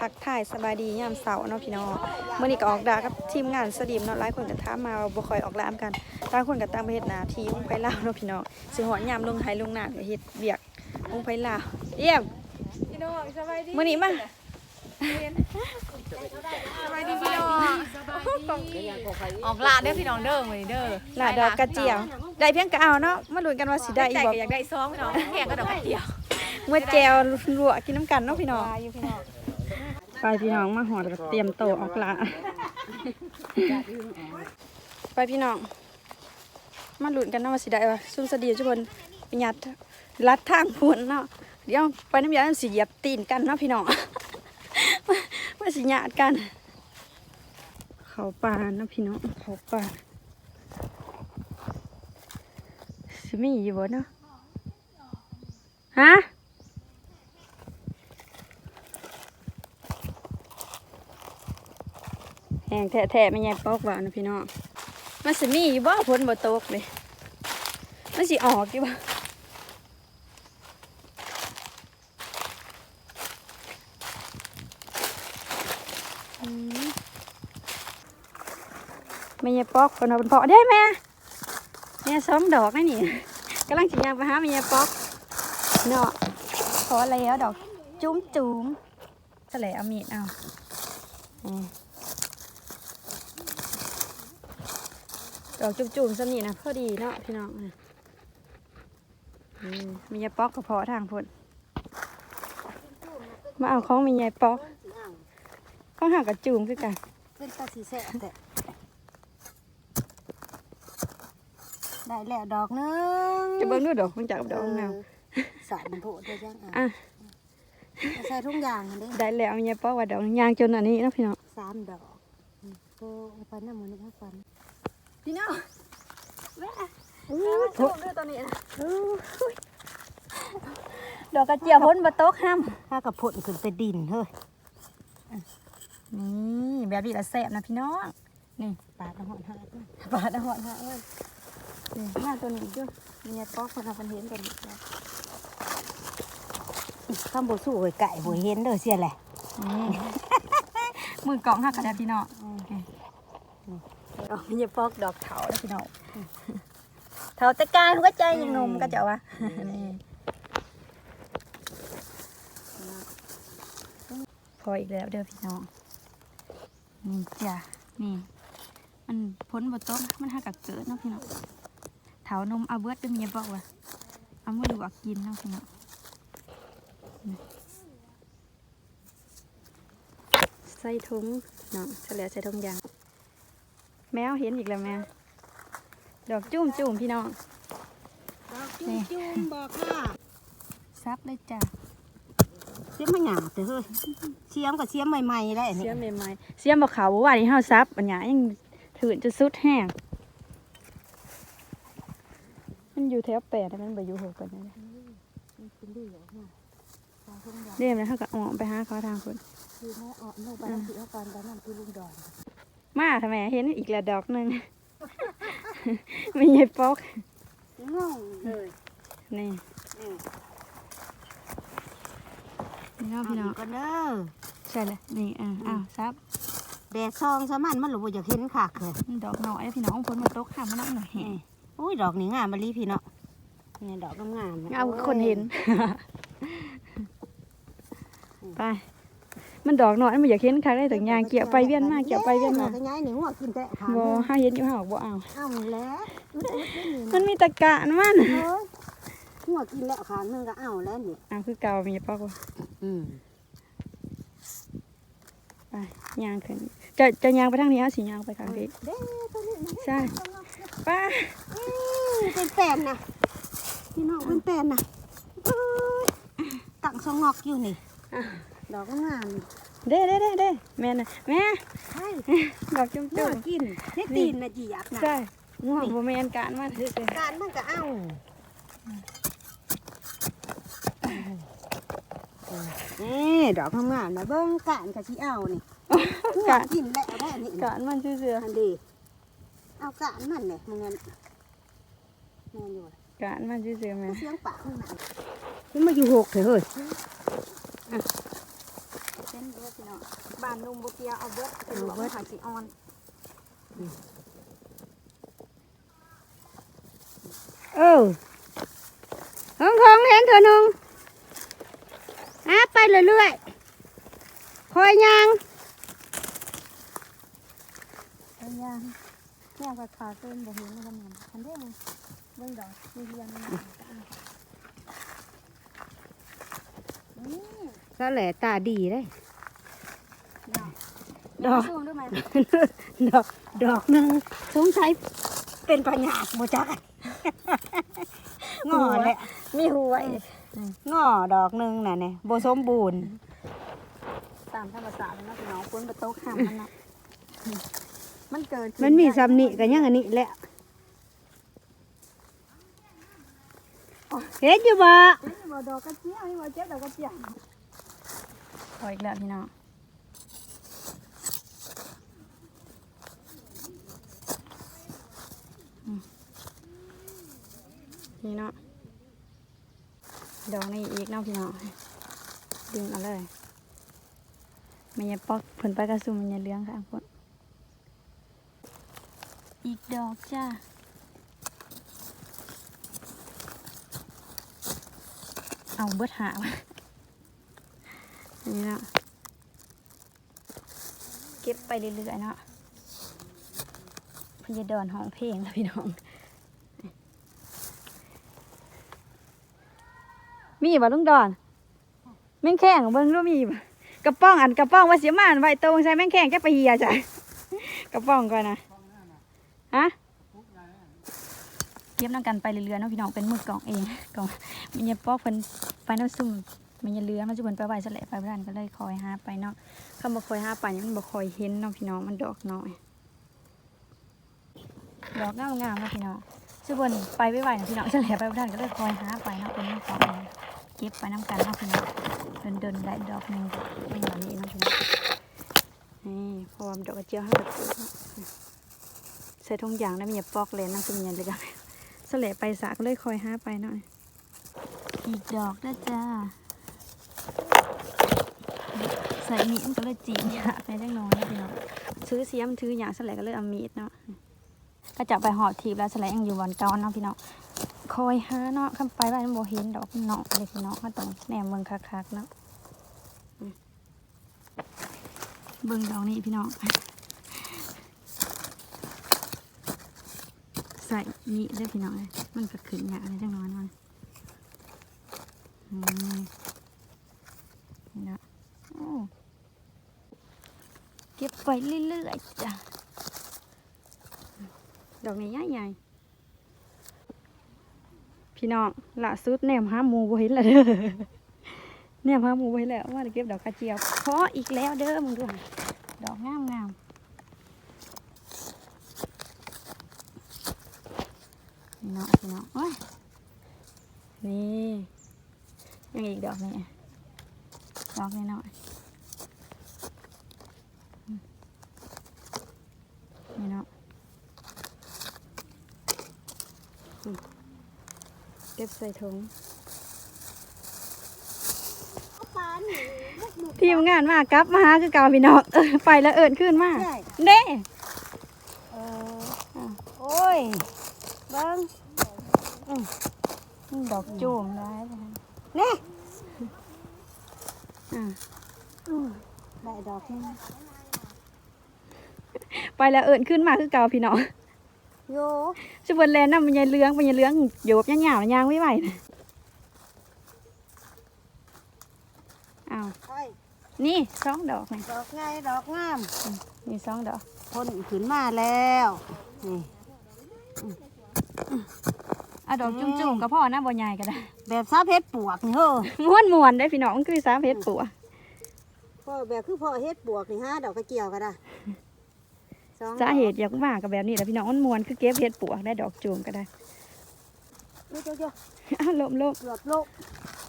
บายดีพี่น้องทักทายสบายดียามเสาร์เนาะพี่น้องเมื่อนี้ก็ออกดากับทีมงานสดีมเนาะหลายคนก็ถามมาว่าบ่ค่อยออกลามกันต่างคนก็ต่างไปเฮ็ดหน้าที่ลงไปลาวเนาะพี่น้องสิหอดยามลงไห้ลงหน้าก็เฮ็ดเวียกลงไปลาวเยี่ยมพี่น้องสบายดีมื้อนี้มาสบายดีพี่น้องออกลาเด้อพี่น้องเด้อมื้อนี้เด้อลาดอกกระเจียวได้เพียงก็เอาเนาะมาลุ้นกันว่าสิได้ได้อีอีกกบ่อยากได้ซองพี่น้องแข่งก็ดอกกระเจียวเมื่อแจวลวกกินน้ำกันเนาะพี่น้องอยู่พี่น้อง ไปพี่น้องมาหอดก็เตรียมโตออกละไปพี่น้อง มาหลุ้นกันนาะว่าสิได้ว่าซุ่มสะดีทุกคนปยัดลัดทางพุ่นเนาะเดี๋ยวไปน้ำยาสิเหยียบตีนกันเนาะพี่น้องว่าสิหยาดกัน เขาป่าเนาะพี่น้องเขาป่าสมีอยู่บ่เนาะฮะ แห้ งแท้ๆไม่ใหญ่ปอกว่านะพี่น้องมันสิมีอยู่บ่ฝนบ่ตกเลยมันสิออกอยู่บ่ไม่ใหญ่ปอกคนเอาเป็นเพาะได้ไหมเนี่ยสองดอกนี่นี่กำลังสิยางไปหาไม่ใหญ่ปอกเนาะพอแล้วดอกจุ้มจุ้มๆจะเลยเอามีดเอาอืม ดอกจุ่มๆสำนี่นะพอดีเนาะพี่น้องนะอืมมียายป๊อกกระเพาะทางพุ่นมาเอาของมียายป๊อกข้องหากระจุ่มคือกันเป็นตาสีแสะแต่ได้แล้วดอกหนึงจะเบิ้งดูดอกมันจากกับดอกแมวสามโผล่ได้ยังอะอะเอาใส่ทุ่งยางอันนี้ได้แล้วมียายป๊อกว่าดอกยางจนอันนี้เนาะพี่น้องสามดอกอืมโตเอาไปน้ำมันเอาฟัน พี่น้องแม่อู้จุ่มดูตอนนี้นะดอกกระเจียวพ้นบะโต๊ะห้ามถ้ากับผลขึ้นไปดินเฮ้ยนี่แบบนี้ละแซ่บนะพี่น้องนี่ปาดน้ำหอมหาดนะปาดเอาหอดหาเอ้ยนี่มาตัวนี้จ้ะมียายป๊อกคนเอาคนเห็นตัวนี้จ้ะข้ามโบสู้ไว้ไก่โบเห็นเด้อเสียแหละนี่มือกล่องหักกระดาษพี่น้อง ดอกมีปอกดอกเถาแล้วพี่น้องเถาตะการหัวใจยังหนมก็จะวะนี่พออีกแล้วเด้อพี่น้องนี่จ้ะนี่ มันพ้นบทต้นมันหักกับเกิดเนาะพี่น้องเถานมเอาเบิดด้วยมีบอกว่าเอามาดูอักกินเนาะพี่น้องใส่ถุงเนาะเฉลี่ยใส่ถุงยาง แมวเห็นอีกแล้วแมวดอกจุ่มจุ่มพี่น้องดอกจุ่มจุ่มบอกค่ะซับเลยจ้ะเสียมไม่หยาบแต่เฮ้ยเสียมกับเสียมใหม่ๆได้อันเสีนี้ยมใหม่ๆเสียมบอกเขาว่านี่ห้าซับอันหยายังถืนจะสุดแห้งมันอยู่แถวแปดแต่มันไปอยู่หกกันนะเป็นดีออกมาใส่ทุ่งยางเรียมแล้วเขาก็ออกไปหาเขาทางคนคือแม่ออกโน่นไปแล้วถือเอาก่อนไปนั่นคือลุงดอน มาทำไมเห็นอีกแล้วดอกหนึ่งไม่ใช่ปอกงงเลยนี่นี่นี่เนาะเอาพี่น้อีองกก่อนเด้อใช่เลยนี่อ่าอ้าวซับแดดซองสมันมันหลบอยากเห็นคักเลยดอกหน่อยพี่น้องฝนมาตกค่ะมันน้ำหน่อยแห้งอุ้ยดอกนี้งามมาลีพี่เนาะนี่ดอกงามๆเอาคนเห็นไป มันดอกหน่อยมันอยากเห็นใครได้แต่ยางเกี่ยวไปเวียนมาเกี่ยวไปเวียนมาดอกย้ายหนิหัวกินแต่ขาบ่ห้าเห็นอยู่ห้าบอกบ่เอาเอาแล้วอุ๊ยอุ๊ยอุ๊ยมันมีตะกะนะมันเอ้ยหัวกินแล้วขานึงก็เอาแล้วนี่เอาคือเก่ามีปอกว่าอืมไปยางขึ้นจะจะยางไปทางนี้เอาสิยางไปทางนี้เด้ตัวนี้นะใช่ไป้าอืมเป็นแปลนนะพี่น้องเป็นแปลนนะเอ้ยตั้งสงอกอยู่นี่ ดอกงามเด้เด้เด้เด้แม่น่ะแม่ใช่ดอกจุ่มหัจุ่วมกินได้ตีนนะจียับนะใช่ง่วงบ่แม่นการมันเด้อการมันก็เอานี่ดอกงามๆนะเบิ้งการกะชิเอานี่หัวการกินแล้วได้นี่การมันซื่ออันดีเอาการนั่นเนี่ยมึงเงินแม่นอยู่ๆการมันซื่อๆแม่เสียงปากข้างในมันมาอยู่หกเถอะเฮ้ย เป็นเบิดพี่น้องบ้านนุ่มบ่เกียวเอาเบิดเป็นเบิดหาสิออนเออของของเห็นเถอะหนึงหาไปเรื่อยๆคอยยางเป็นยางแม่ก็ขาเส้นบ่เห็นมันมันคันเด้มันเบิ่งดอกมีเรียนมันนี่ก็แหละตาดีเลย ดอก ช่วงด้วยไหมดอก ดอกหนึ่งสงสัยเป็นปัญญาโมจักงอแหละมีหัวงอดอกหนึ่งน่ะเนี่ยโบสมบูรณ์ ตามธรรมชาติแล้วเนาะพี่น้องฝนบ่ตกห้ามมันเนาะมันเกิดขึ้มันมีซ้ำนี่กันยังอันนี้แหละเห็นอยู่บ่นี่บ่ดอกกระเจียวนี่บ่เจ็บดอกกระเจียวพออีกแล้วพี่น้อง นี่เนาะดอกนี้อีกเนาะพี่น้องดึงเอาเลยมันอย่าปอกผลไปกระซุ่มมันอย่าเลี้ยงค่ะพุ่นอีกดอกจ้าเอาเบิดหาวะนนี้เนาะเก็บไปเรื่อยๆเนาะพยาดอนห้องเพลงแล้วพี่น้อง มีบ่ลุงดอนแม่งแข้งเบิ่งรู้มีบ่กระป้องอันกระป้องว่าเสียมานไว้ตรงใส่แม่งแข้งแค่ไปเฮียจ้ะกระป้องก่อนนะฮะเก็บน้ำกันไปเรื่อยๆเนาะพี่น้องเป็นมือกล่องเองกล่องมันอย่าปอกเพิ่นไปน้ำซุ่มมันย่าเลือมันจะเพิ่นไปไว้ซะแหลไปบ้านก็เลยคอยหาไปเนาะคำบ่คอยหาไปมันบ่คอยเห็นเนาะพี่น้องมันดอกน้อยดอกงามๆเนาะพี่น้องซึ่งเพิ่นไปไว้ไว้เนาะพี่น้องซะแหลไปบ้านก็เลยคอยหาไปเนาะเป็นมือกล่อง เองเก็บไปน้ำกันเนาะพี่น้องเดินๆได้ดอกหนึงเป็นแบบนี้เนาะพี่น้องนี่เพราะว่าดอกกระเจียวห้าแบบปลูกเนาะใส่ทงยางแล้วมีอย่าปอกเลยน้ำเป็นยันเลยกันสละไปสาก็เลยคอยหาไปหน่อย อีกดอกนะจ้าใส่มีดมันก็เลยจีบหยาบในจังน้อยนะพี่น้องซื้อเสียมนถือหยาสละก็เลยเอามีดเนาะก็จะไปหอทีบแล้วสละยังอยู่บอนเก่าเนาะพี่น้อง คอยหาเนาะคำไปว่านโบเห็นดอกเนาะเลยพี่น้องเขาต้องแหนมเบิ่งคักๆเนาะอืมเบิ่งดอกนี้พี่น้องใส่นี่เด้พี่น้องเอ้ยมันก็ขึ้นอย่างนี้จังน้อยมันอนนะโอ้เก็บไปเรื่อยๆจ้ะดอกนี้ใหญ่ๆ พี่น้องล่าสุดแนมหาหมูบ่เห็นและเด้อแนมหาหมูบ่เห็นแล้วว่าจะเก็บดอกกระเจียวเพราะอีกแล้วเด้อมึงดูดอกงามๆนี่เนาะพี่น้องโอ้ยนี่ยังอีกดอกนี่ดอกนี่เนาะอืมนี่เนาะอืม เก็บใส่ถุงปานนี่ลูกหนูทีมงานมากลับมาหาคือเก่าพี่น้องเออไปแล้วเอิญขึ้นมาใช่เด้เออโอ้ยเบิ้งดอกจูมได้เลยนี่อ่าอืมได้ดอกนี่ไปแล้วเอิญขึ้นมาคือเก่าพี่น้อง โยชุบนแลนน่ะมันยังเลื้องมันยังเลื้องโยบย่างหยาบย่างไม่ไหวนะอ้าวใช่นี่สองดอกนี่ดอกไงดอกงามนี่สองดอกคนขึ้นมาแล้วนี่อะดอกจุ่มๆกับพ่อนะบ่ใหญ่ก็ได้ แบบซาเพชรปวกนี่เฮ้อม้วนมวนๆได้พี่น้องมันคือสามเพชรปัวพ่อแบบคือพ่อเฮ็ดปวกนี่ฮะดอกกระเจียวก็ได้ สองสาเหตุอยากมากับแบบนี้แหละพี่น้องมันมวนคือเก็บเพชรปัวได้ดอกจุ่มก็ได้เดี๋ยวๆอ้าวลมลมๆเกือบโลก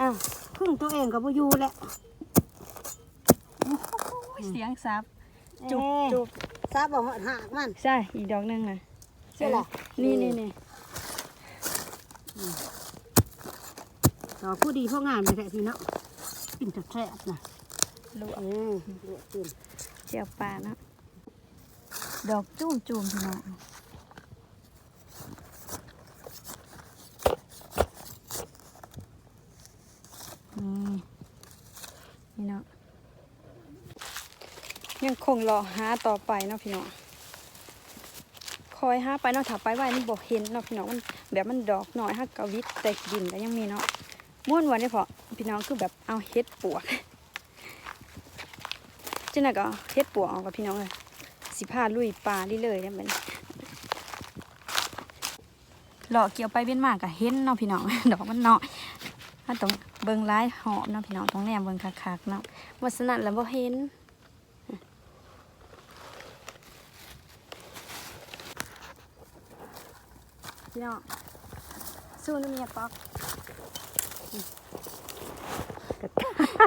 อ้าวพึ่งตัวเองกับบ่อยู่แหละเสียงซับจุบเอ้ยจุบซาบ่หหักมันใช่อีกดอกหนึงน่ะใช่เหรอนี่นี่นี่ดอกผู้ดีพ่องามเลยแหละพี่เนาะกินแซ่บๆนะลวกอืมลวกกินเจียวปลาเนาะ ดอกจุ้มจุ่มพี่น้องนี่นี่เนาะยังคงรอหาต่อไปเนาะพี่น้องคอยหาไปเนาะถ้าไปไว้นี่บอกเห็นเนาะพี่น้องมันแบบมันดอกหน่อยฮักกะวิดแต่ดินก็ยังมีเนาะม่วนวันนี้พอพี่น้องคือแบบเอาเฮ็ดปวกจังนั้นก็เฮ็ดปัวออกกับพี่น้องเลย สิพาลุยป่านี่เลยเนี่ยมันหล่อเกี่ยวไปเวียนมากก็เห็นเนาะพี่น้อง ดอกมันเนาะถ้าต้องเบิ่งร้ายหอมเนาะพี่น้องต้องแนมเบิ่งคักๆเนาะวัสนันแล้วบ่เห็นพี่น้องสู้น้ำเมียปอก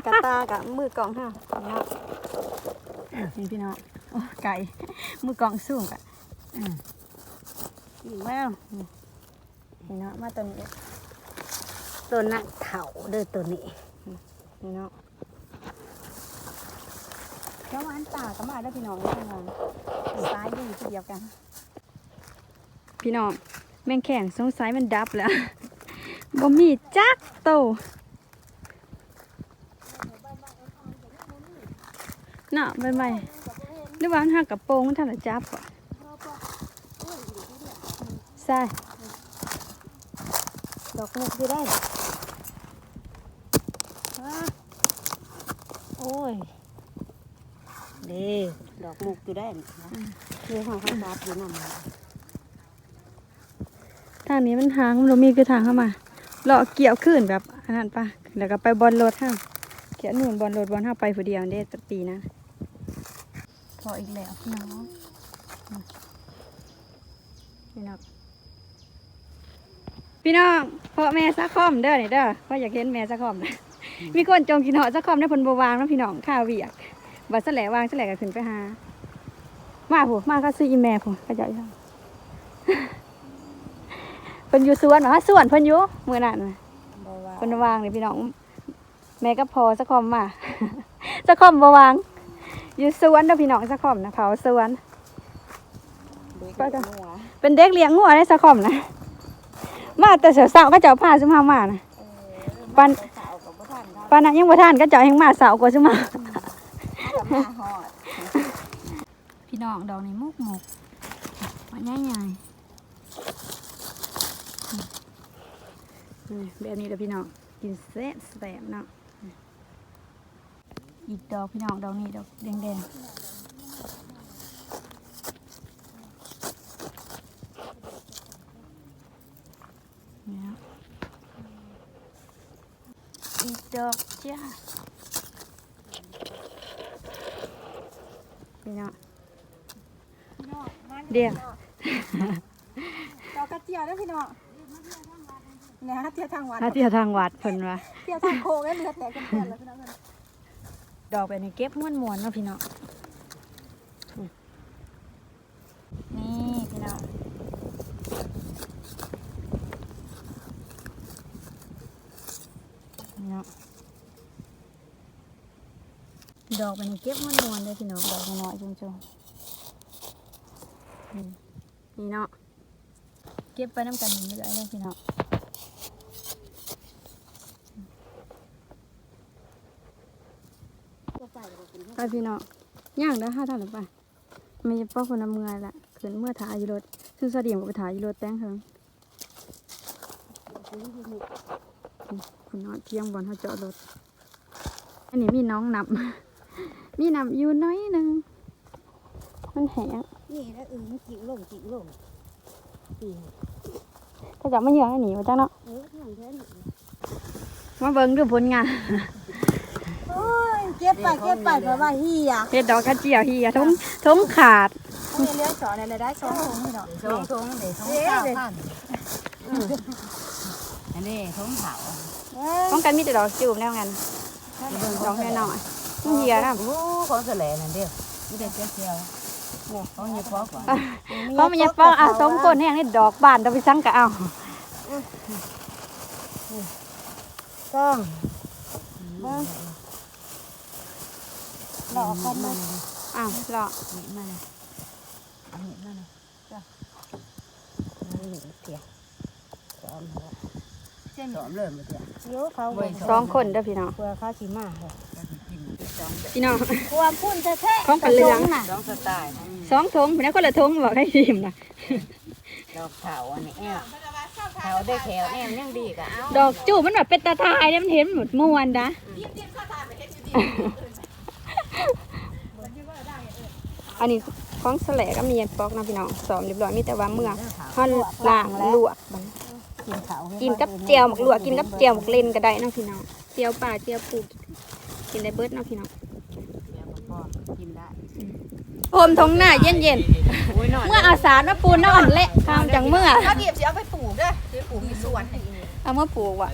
กระตากับมือกล่องเนาะนี่พี่น้อง โอ้ไก่มือกองสูงกะกินแล้วนี่เนาะมาตัวนี้ตัวนักเถาเด้อตัวนี้นี่เนาะแล้วหวานป่าก็มาได้พี่น้องนี่พี่น้องซ้ายดีทีเดียวกัน พี่น้องแมงแข่งสงสัยมันดับแล้วบ่มีจักโตเนาะใบใหม่ หรือว่ามันหักกระโปรงมันทันละจับก่อนใช่ดอกมุกที่ได้ฮะโอ้ยเด้ดอกมุกที่ได้นี่นะเดี๋ยวห้องข้างบาดอยู่นั่นน่ะทางนี้มันทางมันบ่มีคือทางเข้ามาเลาะเกี่ยวขึ้นแบบอันนั้นปะแล้วก็ไปบอลรถห้ามเกี่ยวนู่นบอลรถบอลห้าไปผู้เดียวเด้ตปีนะ พออีกแล้วพี่น้องอืมพี่น้องพี่น้องพ่อแม่ซักคอมเด้อนี่เด้อพ่ออยากเห็นแม่ซักคอมนะมีคนจงกินเหาะซักคอมได้เพนบวางแล้วพี่น้องข้าวเวียกบัดสแหลวางสแหลก็ขึ้นไปหามาผู้มาก็ซื้ออีแม่ผู้ก็จะยังเพิ่นอยู่สวนเหรอสวนเพิ่นอยู่มื้อนั้นน่ะบ่ว่าเพิ่นวางนี่พี่น้อง แม่ก็พอสักคอมมาสักคอมบ่วาง อยู่สวนเด้อพี่น้องสักคอมนะเผาสวนเด็กก็จะหัวเป็นเด็กเลี้ยงงัวได้สักคอมนะมาแต่เช้าๆก็เจ้าพาซุมามานะ ปันสาวกับบ่ทันเขาปานนั้นยังบ่ทันก็เจ้าแห่งมาเสาร์กว่าซุมากับมาฮอดพี่น้องดอกนี้มุกมุกมันใหญ่ๆอืมแบบนี้เด้อพี่น้องกินแซ่บแซ่บเนาะ อีกดอกพี่น้องดอกนี้ดอกแดงๆเนี่ยอีกดอกจ้าพี่น้องเดี๋ยวดอกกระเจียวเด้อพี่น้องเนี่ยฮะเที่ยวทางวัดถ้าเที่ยวทางวัดเพิ่นว่าเที่ยวทางโค้งแล้วเลือดแตกกันเพื่อนแล้วพี่น้องเอ้ย ดอกแบบนี้เก็บม้วนมวนๆเนาะพี่น้องนี่พี่น้องนี่เนาะดอกแบบนี้เก็บม้วนมวนๆเลยพี่น้องดอกน้อยๆจุ่มๆนี่เนาะเก็บไปน้ำกันนี่เลยเลยพี่น้อง ไป พี่น้องย่างได้ห้าท่านหรือไปไม่จะป้อคนน้ำเมื่อยละขึ้นเมื่อถ่ายอยู่รถซึ่งเสดียมก็ไปถ่ายอยู่รถแป้งเถิงคุณน้องเที่ยงบอลเขาจอดรถอันนี้มีน้องนับ มีนับอยู่น้อยหนึ่งมันแห้งนี่แล้วอื่นมันจิ๋วลงจิ๋วลงปีนก็จะไม่เยอะอันนี้มาจ้าเนาะเออทางแค่นี้มาเบิ่งดูผลงานโอ้ย เก็บไปเก็บไปเพราะว่าเฮียเฮ็ดดอกกระเจียวเฮียทมทมขาดเรียนเลี้ยงสอนอะไรได้สองถุงพี่น้องสองถุงเดี๋ยวถุงเอ๊ะเก้าเด็กพันอันนี้ถุงเผาเอ้ยต้องการมีแต่ดอกจูบแนวกันดอกน้อยๆมันเฮียนะโอ้ของแสลนั่นเดียวนี่เด็กเจียวเนี่ยของยี่ปอกว่าเพราะมันยังป้องอาสมคนแห้งนี่ดอกบานเราไปสั่งก็เอาต้องพ หลอกคนมาอ้าวเหรอนี่มาเลยเอาเห็ดมาเลยจ้ะนี่เถียสอมแล้วสอมเริ่มมาเถียโยเขาสองคนเด้อพี่น้องเพื่อเขาสีมาเลยพี่น้องความพุ่นจะแท้ของกันเหลืองน่ะสองสไตล์สองทงพี่น้องคนละทงบอกให้ชิมนะดอกเถาอันนี้แอวเถาได้แถวแอมยังดีกะเอ้าดอกจูบมันแบบเป็นตาทายเนี่ยมันเห็นหมดมวนนะ อันนี้ของแสลก็มีปอกนะพี่น้องสอมเรียบร้อยมีแต่ว่าเมื่อห่อนล่างลวกมันกินเขากินกับเจียวหมกลวกกินกับเจียวหมกเล่นก็ได้เนาะพี่น้องเจียวป่าเจียวปูกินได้เบิดเนาะพี่น้องเดี๋ยวก็พอกินได้โอมทงหน้าเย็นเย็นๆเมื่ออาสามาปูนนอนเละข้ามจังเมื่อถ้าเดียบสิเอาไปปลูกเด้อสิไปปลูกที่สวนเอามาปลูกว่ะ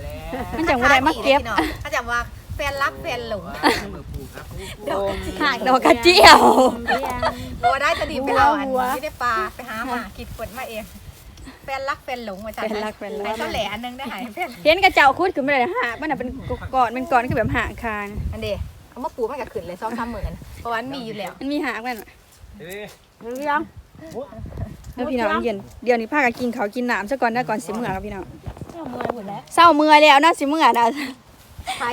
มันจังว่าได้มาเก็บถ้าจังว่าแฟนรักแฟนหลงดอก หากดอกกระเจียวบัวได้จะดีไปเอาอันไม่ได้ปลาไปหามาคิดฝนมาเองแฟนรักแฟนหลงมาจากเป็นรักเป็นไหนรักก็แหล่อันนึงได้หายแฟนเห็นกระเจ้าคุดขึ้นไปเลยหากมันน่ะเป็นก่อนเป็นก่อนคือแบบหากคานอันเดียเขามาปลูกมันก็ขึ้นเลยสองสามหมื่นเพราะว่ามันมีอยู่แล้วมันมีหากมันเรื่องแล้วพี่น้องเย็นเดี๋ยวนี้พากันกินเขาวกินน้ำซะก่อนนะก่อนสิเมื่อครับพี่น้องเจ้าเมื่อยหมดแล้วเศร้าเมื่อยแล้วนะสิเมื่อนะ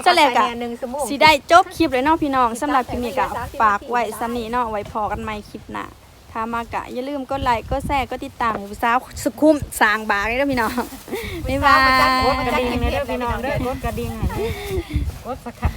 จะแลกอะหนึ่งสมุนสิได้จบคลิปเลยเนาะพี่น้องสำหรับคลิปนี้ก็ฝากไว้สำนี้เนาะไว้พอกันใหม่คลิปหน้าถ้ามากะอย่าลืมกดไลค์กดแชร์กดติดตามให้ผู้สาวสุขุมสร้างบากเลยเด้อพี่น้องบ๊ายบายกดกระดิ่งเลยเด้อพี่น้องเด้อกดกระดิ่งให้กดสัก